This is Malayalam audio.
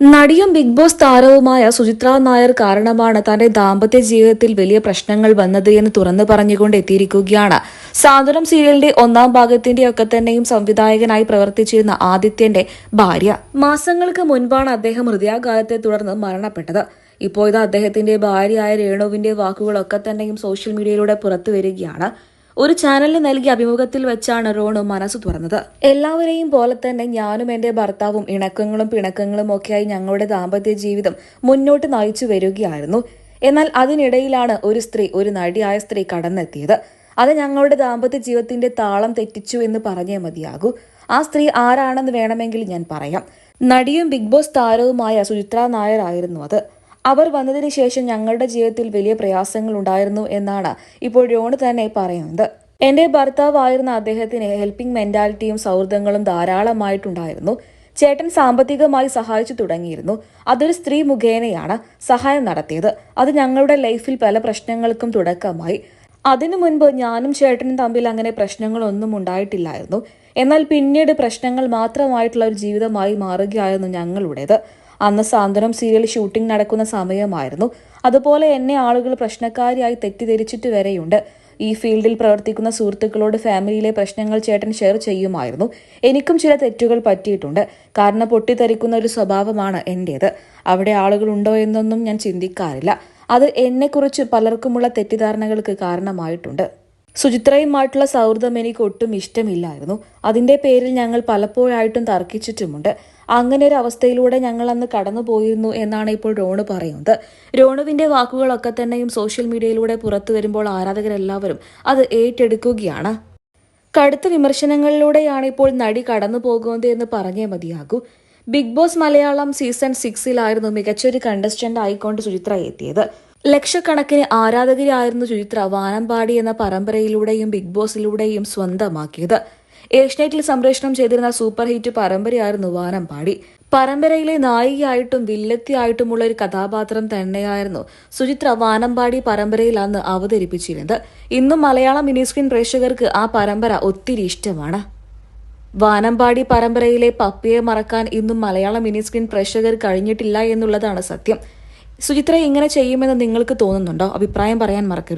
നടിയും ബിഗ് ബോസ് താരവുമായ സുചിത്ര നായർ കാരണമാണ് തന്റെ ദാമ്പത്യ ജീവിതത്തിൽ വലിയ പ്രശ്നങ്ങൾ വന്നത് എന്ന് തുറന്നു പറഞ്ഞുകൊണ്ട് എത്തിയിരിക്കുകയാണ്. സാന്ത്വനം സീരിയലിന്റെ ഒന്നാം ഭാഗത്തിന്റെ ഒക്കെ തന്നെയും സംവിധായകനായി പ്രവർത്തിച്ചിരുന്ന ആദിത്യന്റെ ഭാര്യ. മാസങ്ങൾക്ക് മുൻപാണ് അദ്ദേഹം ഹൃദയാഘാതത്തെ തുടർന്ന് മരണപ്പെട്ടത്. ഇപ്പോൾ ഇത് അദ്ദേഹത്തിന്റെ ഭാര്യയായ രേണുവിന്റെ വാക്കുകളൊക്കെ തന്നെയും സോഷ്യൽ മീഡിയയിലൂടെ പുറത്തു വരികയാണ്. ഒരു ചാനലിന് നൽകിയ അഭിമുഖത്തിൽ വെച്ചാണ് റോണു മനസ്സ് തുറന്നത്. എല്ലാവരെയും പോലെ തന്നെ ഞാനും എന്റെ ഭർത്താവും ഇണക്കങ്ങളും പിണക്കങ്ങളും ഒക്കെയായി ഞങ്ങളുടെ ദാമ്പത്യ ജീവിതം മുന്നോട്ട് നയിച്ചു വരികയായിരുന്നു. എന്നാൽ അതിനിടയിലാണ് ഒരു സ്ത്രീ ഒരു നടിയായ സ്ത്രീ കടന്നെത്തിയത്. അത് ഞങ്ങളുടെ ദാമ്പത്യ ജീവിതത്തിന്റെ താളം തെറ്റിച്ചു എന്ന് പറഞ്ഞേ മതിയാകൂ. ആ സ്ത്രീ ആരാണെന്ന് വേണമെങ്കിൽ ഞാൻ പറയാം. നടിയും ബിഗ് ബോസ് താരവുമായ സുചിത്ര നായർ ആയിരുന്നു അത്. അവർ വന്നതിന് ശേഷം ഞങ്ങളുടെ ജീവിതത്തിൽ വലിയ പ്രയാസങ്ങൾ ഉണ്ടായിരുന്നു എന്നാണ് ഇപ്പോൾ രോണ് തന്നെ പറയുന്നത്. എന്റെ ഭർത്താവായിരുന്ന അദ്ദേഹത്തിന് ഹെൽപ്പിംഗ് മെന്റാലിറ്റിയും സൗഹൃദങ്ങളും ധാരാളമായിട്ടുണ്ടായിരുന്നു. ചേട്ടൻ സാമ്പത്തികമായി സഹായിച്ചു തുടങ്ങിയിരുന്നു. അതൊരു സ്ത്രീ മുഖേനയാണ് സഹായം നടത്തിയത്. അത് ഞങ്ങളുടെ ലൈഫിൽ പല പ്രശ്നങ്ങൾക്കും തുടക്കമായി. അതിനു മുൻപ് ഞാനും ചേട്ടനും തമ്മിൽ അങ്ങനെ പ്രശ്നങ്ങളൊന്നും ഉണ്ടായിട്ടില്ലായിരുന്നു. എന്നാൽ പിന്നീട് പ്രശ്നങ്ങൾ മാത്രമായിട്ടുള്ള ഒരു ജീവിതമായി മാറുകയായിരുന്നു ഞങ്ങളുടേത്. അന്ന് സാന്ത്വനം സീരിയൽ ഷൂട്ടിംഗ് നടക്കുന്ന സമയമായിരുന്നു. അതുപോലെ എന്നെ ആളുകൾ പ്രശ്നക്കാരിയായി തെറ്റിദ്ധരിച്ചിട്ട് വരെയുണ്ട്. ഈ ഫീൽഡിൽ പ്രവർത്തിക്കുന്ന സുഹൃത്തുക്കളോട് ഫാമിലിയിലെ പ്രശ്നങ്ങൾ ചേട്ടൻ ഷെയർ ചെയ്യുമായിരുന്നു. എനിക്കും ചില തെറ്റുകൾ പറ്റിയിട്ടുണ്ട്. കാരണം പൊട്ടിത്തെറിക്കുന്ന ഒരു സ്വഭാവമാണ് എന്റേത് അവിടെ ആളുകളുണ്ടോ എന്നൊന്നും ഞാൻ ചിന്തിക്കാറില്ല. അത് എന്നെക്കുറിച്ച് പലർക്കുമുള്ള തെറ്റിദ്ധാരണകൾക്ക് കാരണമായിട്ടുണ്ട്. സുചിത്രയുമായിട്ടുള്ള സൗഹൃദം എനിക്ക് ഒട്ടും ഇഷ്ടമില്ലായിരുന്നു. അതിന്റെ പേരിൽ ഞങ്ങൾ പലപ്പോഴായിട്ടും തർക്കിച്ചിട്ടുമുണ്ട്. അങ്ങനെ ഒരു അവസ്ഥയിലൂടെ ഞങ്ങൾ അന്ന് കടന്നുപോയിരുന്നു എന്നാണ് ഇപ്പോൾ രോണു പറയുന്നത്. രോണുവിന്റെ വാക്കുകളൊക്കെ തന്നെയും സോഷ്യൽ മീഡിയയിലൂടെ പുറത്തു വരുമ്പോൾ ആരാധകരെല്ലാവരും അത് ഏറ്റെടുക്കുകയാണ്. കടുത്ത വിമർശനങ്ങളിലൂടെയാണ് ഇപ്പോൾ നടി കടന്നു പോകുന്നത് എന്ന് പറഞ്ഞേ മതിയാകൂ. ബിഗ് ബോസ് മലയാളം സീസൺ സിക്സിലായിരുന്നു മികച്ചൊരു കണ്ടസ്റ്റന്റ് ആയിക്കൊണ്ട് സുചിത്ര എത്തിയത്. ലക്ഷക്കണക്കിന് ആരാധകരായിരുന്നു ചുചിത്ര വാനമ്പാടി എന്ന പരമ്പരയിലൂടെയും ബിഗ് ബോസിലൂടെയും സ്വന്തമാക്കിയത്. ഏഷ്യനെറ്റിൽ സംപ്രേഷണം ചെയ്തിരുന്ന സൂപ്പർ ഹിറ്റ് പരമ്പരയായിരുന്നു വാനമ്പാടി. പരമ്പരയിലെ നായികയായിട്ടും വില്ലത്തിയായിട്ടുമുള്ള ഒരു കഥാപാത്രം തന്നെയായിരുന്നു സുചിത്ര വാനമ്പാടി പരമ്പരയിൽ അന്ന് അവതരിപ്പിച്ചിരുന്നത്. ഇന്നും മലയാളം മിനിസ്ക്രീൻ പ്രേക്ഷകർക്ക് ആ പരമ്പര ഒത്തിരി ഇഷ്ടമാണ്. വാനമ്പാടി പരമ്പരയിലെ പപ്പിയെ മറക്കാൻ ഇന്നും മലയാളം മിനിസ്ക്രീൻ പ്രേക്ഷകർ കഴിഞ്ഞിട്ടില്ല എന്നുള്ളതാണ് സത്യം. സുചിത്ര ഇങ്ങനെ ചെയ്യുമെന്ന് നിങ്ങൾക്ക് തോന്നുന്നുണ്ടോ? അഭിപ്രായം പറയാൻ മറക്കരുത്.